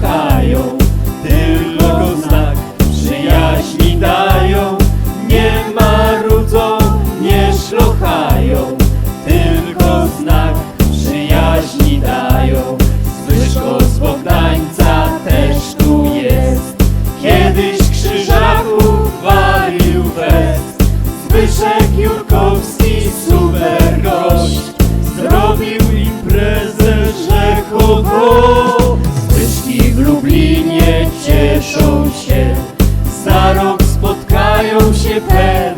kochają Tylko znak przyjaźni dają. Nie marudzą, nie szlochają Tylko znak przyjaźni dają. Zbyszko z Bogdańca też tu jest. Kiedyś krzyżaków walił west. Zbyszek Jurkowski, cieszą się, za rok spotkają się pewnie.